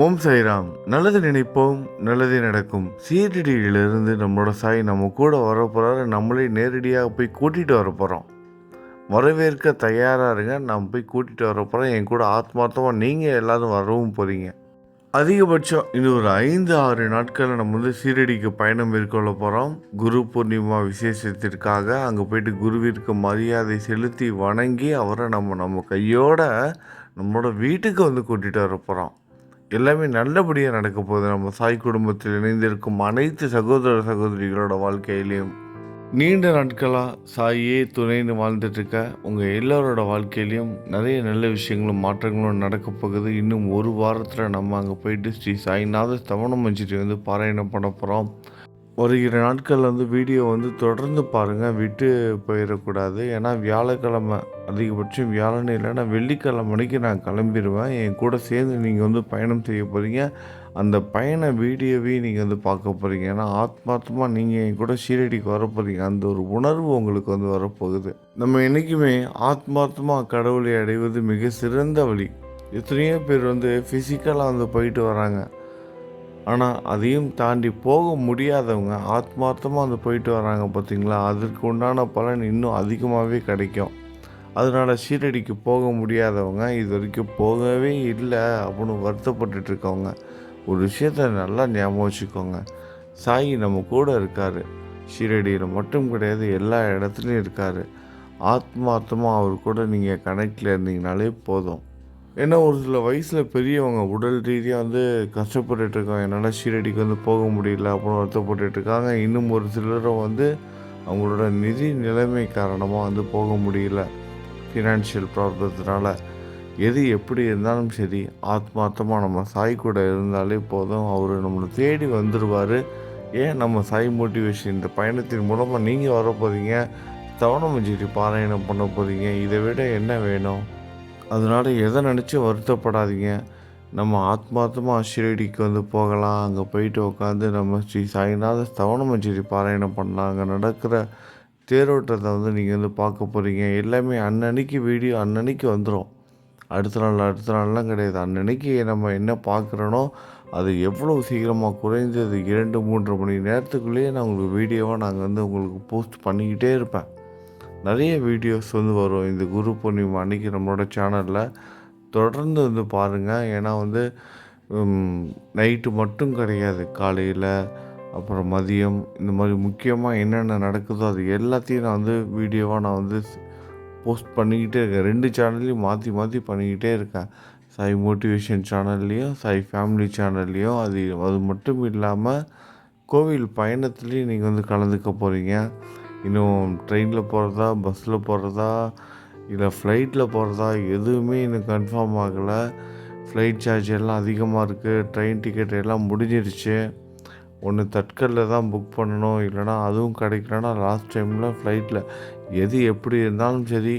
ஓம் சாய்ராம். நல்லது நினைப்போம் நல்லதே நடக்கும். சீரடியிலிருந்து நம்மளோட சாய் நம்ம கூட வரப்போகிறாரு நம்மளே நேரடியாக போய் கூட்டிகிட்டு வர போகிறோம் வரவேற்க தயாராக இருங்க. நம்ம போய் கூட்டிகிட்டு வர போகிறோம் என் கூட ஆத்மார்த்தமாக நீங்கள் எல்லாரும் வரவும் போகிறீங்க அதிகபட்சம் இன்னும் ஒரு ஐந்து ஆறு நாட்களில் நம்ம வந்து சீரடிக்கு பயணம் மேற்கொள்ள போகிறோம் குரு பூர்ணிமா விசேஷத்திற்காக அங்கே போயிட்டு குருவிற்கு மரியாதை செலுத்தி வணங்கி அவரை நம்ம நம்ம கையோட நம்மளோட வீட்டுக்கு வந்து கூட்டிகிட்டு வர போகிறோம் எல்லாமே நல்லபடியாக நடக்க போகுது. நம்ம சாய் குடும்பத்தில் இணைந்திருக்கும் அனைத்து சகோதர சகோதரிகளோட வாழ்க்கையிலையும் நீண்ட நாட்களாக சாயே துணைன்னு வாழ்ந்துட்டுருக்க உங்கள் எல்லாரோட வாழ்க்கையிலையும் நிறைய நல்ல விஷயங்களும் மாற்றங்களும் நடக்க போகுது. இன்னும் ஒரு வாரத்தில் நம்ம அங்கே போயிட்டு ஸ்ரீ சாய்நாத ஸ்தவனம் வச்சுட்டு வந்து பாராயணம் பண்ண போகிறோம் வருகிற நாட்கள் வந்து வீடியோ வந்து தொடர்ந்து பாருங்கள் விட்டு போயிடக்கூடாது. ஏன்னா வியாழக்கிழமை அதிகபட்சம் வியாழன் இல்லைன்னா வெள்ளிக்கிழமைக்கு நான் கிளம்பிடுவேன் என் கூட சேர்ந்து நீங்கள் வந்து பயணம் செய்ய போகிறீங்க அந்த பயண வீடியோவையும் நீங்கள் வந்து பார்க்க போகிறீங்க ஏன்னா ஆத்மார்த்தமாக நீங்கள் என் கூட ஷீரடிக்கு வர போகிறீங்க அந்த ஒரு உணர்வு உங்களுக்கு வந்து வரப்போகுது. நம்ம என்றைக்குமே ஆத்மார்த்தமாக கடவுளை அடைவது மிக சிறந்த வழி. எத்தனையோ பேர் வந்து ஃபிசிக்கலாக வந்து போயிட்டு வராங்க. ஆனால் அதையும் தாண்டி போக முடியாதவங்க ஆத்மார்த்தமாக அந்த போயிட்டு வராங்க பார்த்தீங்களா அதற்கு உண்டான பலன் இன்னும் அதிகமாகவே கிடைக்கும். அதனால் ஷீரடிக்கு போக முடியாதவங்க இது வரைக்கும் போகவே இல்லை அப்படின்னு வருத்தப்பட்டுட்டு இருக்கவங்க. ஒரு விஷயத்த நல்லா ஞாபகம் வச்சுக்கோங்க. சாய் நம்ம கூட இருக்கார். ஷீரடியில் மட்டும் கிடையாது எல்லா இடத்துலையும் இருக்கார். ஆத்மார்த்தமாக அவர் கூட நீங்கள் கனெக்டில் இருந்தீங்கனாலே போதும். ஏன்னா ஒரு சில வயசில் பெரியவங்க உடல் ரீதியாக வந்து கஷ்டப்பட்டுட்டு இருக்காங்க. என்னால் ஷீரடிக்கு வந்து போக முடியல அப்படின்னு வருத்தப்பட்டுட்டு இருக்காங்க. இன்னும் ஒரு சிலரும் வந்து அவங்களோட நிதி நிலைமை காரணமாக வந்து போக முடியல. ஃபினான்ஷியல் ப்ராப்ளத்தினால எது எப்படி இருந்தாலும் சரி ஆத்மார்த்தமாக நம்ம சாய் கூட இருந்தாலே போதும். அவர் நம்மளை தேடி வந்துடுவார் ஏன் நம்ம சாய் மோட்டிவேஷன் இந்த பயணத்தின் மூலமாக நீங்கள் வர போகிறீங்க தவணமஞ்சிரி பாராயணம் பண்ண போகிறீங்க இதை விட என்ன வேணும்? அதனால் எதை நினச்சி வருத்தப்படாதீங்க. நம்ம ஆத்மார்த்தமாக ஷிரடிக்கு வந்து போகலாம். அங்கே போயிட்டு உட்காந்து நம்ம ஸ்ரீ சாய்நாத ஸ்தவனமஞ்சேரி பாராயணம் பண்ணலாம். அங்கே நடக்கிற தேரோட்டத்தை வந்து நீங்கள் வந்து பார்க்க போகிறீங்க எல்லாமே அன்னன்னைக்கு வீடியோ அன்னன்னைக்கு வந்துடும் அடுத்த நாள் அடுத்த நாள்லாம் கிடையாது. அன்னன்னைக்கு நம்ம என்ன பார்க்குறோனோ அது எவ்வளோ சீக்கிரமாக குறைஞ்சது இரண்டு மூன்று மணி நேரத்துக்குள்ளேயே நான் உங்களுக்கு வீடியோவாக நாங்கள் வந்து உங்களுக்கு போஸ்ட் பண்ணிக்கிட்டே இருப்பேன். நிறைய வீடியோஸ் வந்து வரும். இந்த குரு பூர்ணிமா அன்றைக்கி நம்மளோட சேனலில் தொடர்ந்து வந்து பாருங்கள் ஏன்னா வந்து நைட்டு மட்டும் கிடையாது. காலையில் அப்புறம் மதியம் இந்த மாதிரி முக்கியமாக என்னென்ன நடக்குதோ அது எல்லாத்தையும் நான் வந்து வீடியோவாக நான் வந்து போஸ்ட் பண்ணிக்கிட்டே இருக்கேன். ரெண்டு சேனல்லையும் மாற்றி மாற்றி பண்ணிக்கிட்டே இருக்கேன். சாய் மோட்டிவேஷன் சேனல்லையும் சாய் ஃபேமிலி சேனல்லையும் அது அது மட்டும் இல்லாமல் கோவில் பயணத்துலேயும் நீங்கள் வந்து கலந்துக்க போகிறீங்க இன்னும் ட்ரெயினில் போகிறதா பஸ்ஸில் போகிறதா இல்லை ஃப்ளைட்டில் போகிறதா எதுவுமே இன்னும் கன்ஃபார்ம் ஆகலை. ஃப்ளைட் சார்ஜ் எல்லாம் அதிகமாக இருக்குது ட்ரெயின் டிக்கெட் எல்லாம் முடிஞ்சிருச்சு. ஒன்று தட்கலில் தான் புக் பண்ணணும். இல்லைனா அதுவும் கிடைக்கலனா லாஸ்ட் டைமில் ஃப்ளைட்டில் எது எப்படி இருந்தாலும் சரி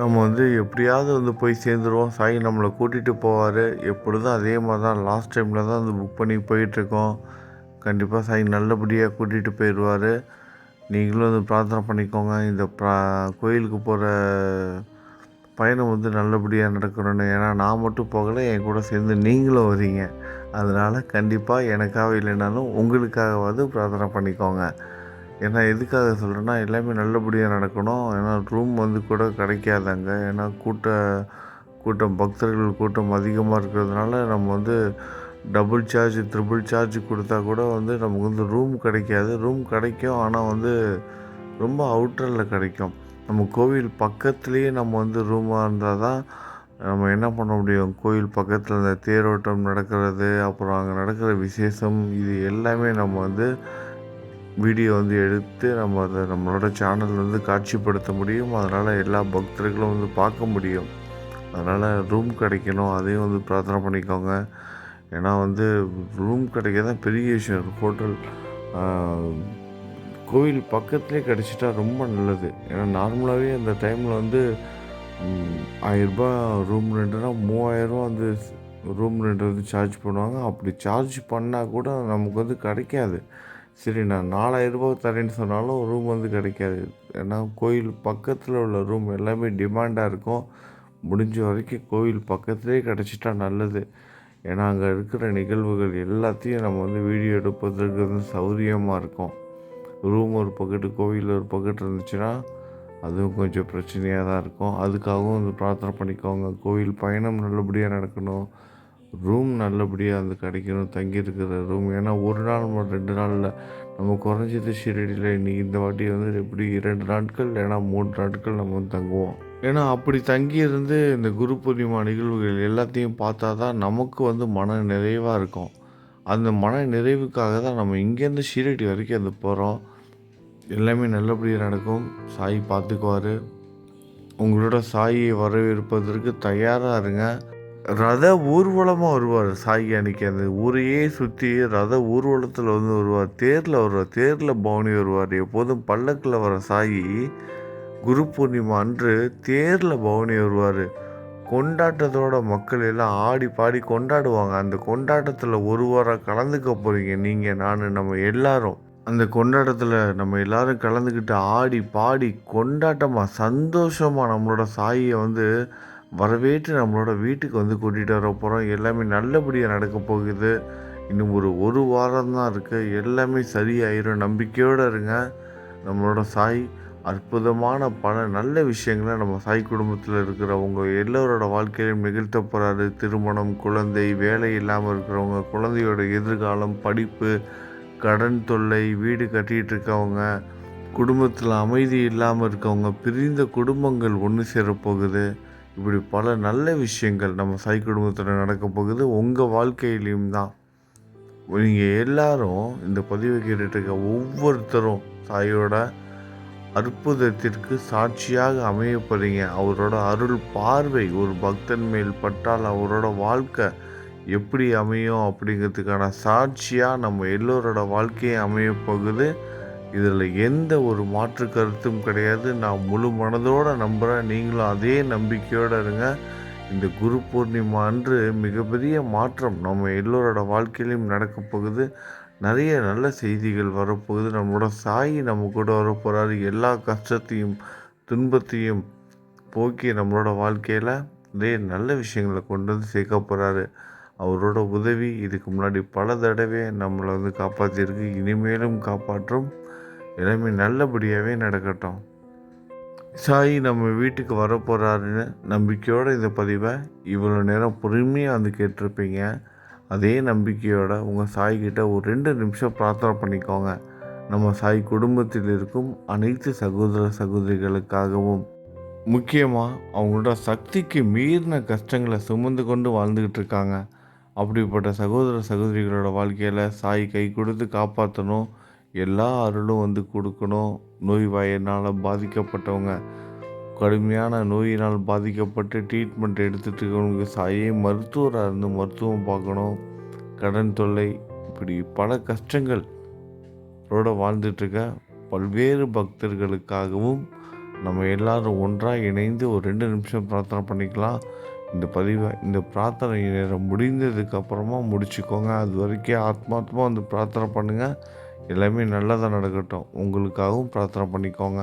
நம்ம வந்து எப்படியாவது வந்து போய் சேர்ந்துருவோம். சாய் நம்மளை கூட்டிகிட்டு போவார். எப்பொழுதும் அதே மாதிரி தான் லாஸ்ட் டைமில் தான் வந்து புக் பண்ணி போயிட்டுருக்கோம் கண்டிப்பாக சாய் நல்லபடியாக கூட்டிகிட்டு போயிடுவார். நீங்களும் வந்து பிரார்த்தனை பண்ணிக்கோங்க. இந்த ப்ரா கோயிலுக்கு போகிற பயணம் வந்து நல்லபடியாக நடக்கணும்னு. ஏன்னா நான் மட்டும் போகலை என் கூட சேர்ந்து நீங்களும் வரீங்க அதனால் கண்டிப்பாக எனக்காக இல்லைனாலும் உங்களுக்காகவாவது பிரார்த்தனை பண்ணிக்கோங்க. ஏன்னா எதுக்காக சொல்கிறேன்னா எல்லாமே நல்லபடியாக நடக்கணும். ஏன்னா ரூம் வந்து கூட கிடைக்காதாங்க. ஏன்னா கூட்ட கூட்டம் பக்தர்கள் கூட்டம் அதிகமாக இருக்கிறதுனால நம்ம வந்து டபுள் சார்ஜ் ட்ரிபிள் சார்ஜ் கொடுத்தா கூட வந்து நமக்கு வந்து ரூம் கிடைக்காது. ரூம் கிடைக்கும் ஆனால் வந்து ரொம்ப அவுட்டரில் கிடைக்கும். நம்ம கோவில் பக்கத்துலேயே நம்ம வந்து ரூமாக இருந்தால் தான் நம்ம என்ன பண்ண முடியும்? கோயில் பக்கத்தில் இந்த தேரோட்டம் நடக்கிறது அப்புறம் அங்கே நடக்கிற விசேஷம் இது எல்லாமே நம்ம வந்து வீடியோ வந்து எடுத்து நம்ம அதை நம்மளோட சேனல் வந்து காட்சிப்படுத்த முடியும். அதனால் எல்லா பக்தர்களும் வந்து பார்க்க முடியும். அதனால் ரூம் கிடைக்கணும். அதையும் வந்து பிரார்த்தனை பண்ணிக்கோங்க. ஏன்னா வந்து ரூம் கிடைக்க தான் பெரிய விஷயம். ஹோட்டல் கோவில் பக்கத்துலேயே கிடச்சிட்டா ரொம்ப நல்லது. ஏன்னா நார்மலாகவே அந்த டைமில் வந்து ஆயிரரூபா ரூம் ரெண்டுனா மூவாயிரரூபா வந்து ரூம் ரெண்ட் வந்து சார்ஜ் பண்ணுவாங்க. அப்படி சார்ஜ் பண்ணால் கூட நமக்கு வந்து கிடைக்காது. சரி நான் நாலாயிரரூபா தரேன்னு சொன்னாலும் ரூம் வந்து கிடைக்காது. ஏன்னா கோயில் பக்கத்தில் உள்ள ரூம் எல்லாமே டிமாண்டாக இருக்கும். முடிஞ்ச வரைக்கும் கோவில் பக்கத்துலேயே கிடச்சிட்டா நல்லது. ஏன்னா அங்கே இருக்கிற நிகழ்வுகள் எல்லாத்தையும் நம்ம வந்து வீடியோ எடுப்பதற்கு வந்து சௌரியமாக இருக்கும். ரூம் ஒரு பக்கெட்டு கோவில் ஒரு பக்கெட் இருந்துச்சுன்னா அதுவும் கொஞ்சம் பிரச்சனையாக தான் இருக்கும். அதுக்காகவும் வந்து பிரார்த்தனை பண்ணிக்கோங்க. கோவில் பயணம் நல்லபடியாக நடக்கணும். ரூம் நல்லபடியாக வந்து கிடைக்கணும். தங்கியிருக்கிற ரூம். ஏன்னா ஒரு நாள் ரெண்டு நாளில் நம்ம குறைஞ்சது ஷீரடியில் இன்றைக்கி இந்த வாட்டி வந்து எப்படி இரண்டு நாட்கள் ஏன்னா மூன்று நாட்கள் நம்ம வந்து தங்குவோம். ஏன்னா அப்படி தங்கியிருந்து இந்த குரு பூர்ணிமா நிகழ்வுகள் எல்லாத்தையும் பார்த்தா தான் நமக்கு வந்து மன நிறைவாக இருக்கும். அந்த மன நிறைவுக்காக தான் நம்ம இங்கேருந்து ஷீரடி வரைக்கும் அது போகிறோம் எல்லாமே நல்லபடியாக நடக்கும். சாய் பார்த்துக்குவார். உங்களோட சாயை வரவேற்பதற்கு தயாராக இருங்க. ரத ஊர்வலமாக வருவார் சாய் அன்னைக்கு. அந்த ஊரையே சுற்றி ரத ஊர்வலத்தில் வந்து வருவார். தேரில் வருவார். தேரில் பவனி வருவார். எப்போதும் பல்லக்கில் வர சாயி குரு பூர்ணிமா அன்று தேரில் பவனி வருவார். கொண்டாட்டத்தோட மக்கள் எல்லாம் ஆடி பாடி கொண்டாடுவாங்க. அந்த கொண்டாட்டத்தில் ஒரு வாரம் கலந்துக்க போகிறீங்க நீங்கள் நான் நம்ம எல்லாரும். அந்த கொண்டாட்டத்தில் நம்ம எல்லாரும் கலந்துக்கிட்டு ஆடி பாடி கொண்டாட்டமாக சந்தோஷமாக நம்மளோட சாயை வந்து வரவேற்று நம்மளோட வீட்டுக்கு வந்து கூட்டிகிட்டு வர போகிறோம் எல்லாமே நல்லபடியாக நடக்க போகுது. இன்னும் ஒரு ஒரு வாரம் தான் இருக்குது எல்லாமே சரியாயிரும். நம்பிக்கையோடு இருங்க. நம்மளோட சாய் அற்புதமான பல நல்ல விஷயங்களை நம்ம சாய் குடும்பத்தில் இருக்கிறவங்க எல்லோரோட வாழ்க்கையிலும் நிகழ்த்த போகிறாரு திருமணம் குழந்தை வேலை இல்லாமல் இருக்கிறவங்க குழந்தையோட எதிர்காலம் படிப்பு கடன் தொல்லை வீடு கட்டிகிட்டு இருக்கவங்க குடும்பத்தில் அமைதி இல்லாமல் இருக்கவங்க பிரிந்த குடும்பங்கள் ஒன்று சேரப்போகுது. இப்படி பல நல்ல விஷயங்கள் நம்ம சாய் குடும்பத்தில் நடக்க போகுது. உங்கள் வாழ்க்கையிலையும் தான். நீங்கள் எல்லாரும் இந்த பதிவை கேட்டுட்டு இருக்க ஒவ்வொருத்தரும் சாயோட அற்புதத்திற்கு சாட்சியாக அமைய போகிறீங்க அவரோட அருள் பார்வை ஒரு பக்தன் மேல் பட்டால் அவரோட வாழ்க்கை எப்படி அமையும் அப்படிங்கிறதுக்கான சாட்சியாக நம்ம எல்லோரோட வாழ்க்கையை அமைய போகுது. இதில் எந்த ஒரு மாற்று கருத்தும் கிடையாது. நான் முழு மனதோடு நம்புகிறேன் நீங்களும் அதே நம்பிக்கையோடு இருங்க. இந்த குரு பூர்ணிமா அன்று மிகப்பெரிய மாற்றம் நம்ம எல்லோரோட வாழ்க்கையிலையும் நடக்கப் போகுது. நிறைய நல்ல செய்திகள் வரப்போகுது. நம்மளோட சாயி நம்ம கூட வரப்போகிறாரு எல்லா கஷ்டத்தையும் துன்பத்தையும் போக்கி நம்மளோட வாழ்க்கையில் நிறைய நல்ல விஷயங்களை கொண்டு வந்து சேர்க்க போகிறாரு அவரோட உதவி இதுக்கு முன்னாடி பல தடவை நம்மளை வந்து காப்பாற்றிருக்கு இனிமேலும் காப்பாற்றும் எல்லாமே நல்லபடியாகவே நடக்கட்டும். சாய் நம்ம வீட்டுக்கு வரப்போகிறாருன்னு நம்பிக்கையோடு இந்த பதிவை இவ்வளோ நேரம் பொறுமையாக வந்து கேட்டிருப்பீங்க. அதே நம்பிக்கையோட உங்கள் சாய்கிட்ட ஒரு ரெண்டு நிமிஷம் பிரார்த்தனை பண்ணிக்கோங்க. நம்ம சாய் குடும்பத்தில் இருக்கும் அனைத்து சகோதர சகோதரிகளுக்காகவும் முக்கியமாக அவங்களோட சக்திக்கு மீறின கஷ்டங்களை சுமந்து கொண்டு வாழ்ந்துக்கிட்டு இருக்காங்க. அப்படிப்பட்ட சகோதர சகோதரிகளோட வாழ்க்கையில் சாய் கை கொடுத்து காப்பாற்றணும் எல்லா அருளும் வந்து கொடுக்கணும். நோய் வாயினால் பாதிக்கப்பட்டவங்க. கடுமையான நோயினால் பாதிக்கப்பட்டு ட்ரீட்மெண்ட் எடுத்துகிட்டு இருக்கவங்களுக்கு சாயே மருத்துவராக இருந்து மருத்துவம் பார்க்கணும். கடன் தொல்லை இப்படி பல கஷ்டங்கள் ரோட வாழ்ந்துட்டுருக்க பல்வேறு பக்தர்களுக்காகவும் நம்ம எல்லாரும் ஒன்றாக இணைந்து ஒரு ரெண்டு நிமிஷம் பிரார்த்தனை பண்ணிக்கலாம். இந்த பதிவை இந்த பிரார்த்தனை நேரம் முடிந்ததுக்கு அப்புறமா முடிச்சுக்கோங்க. அது வரைக்கும் ஆத்மாத்மா வந்து பிரார்த்தனை பண்ணுங்கள் எல்லாமே நல்லதாக நடக்கட்டும். உங்களுக்காகவும் பிரார்த்தனை பண்ணிக்கோங்க.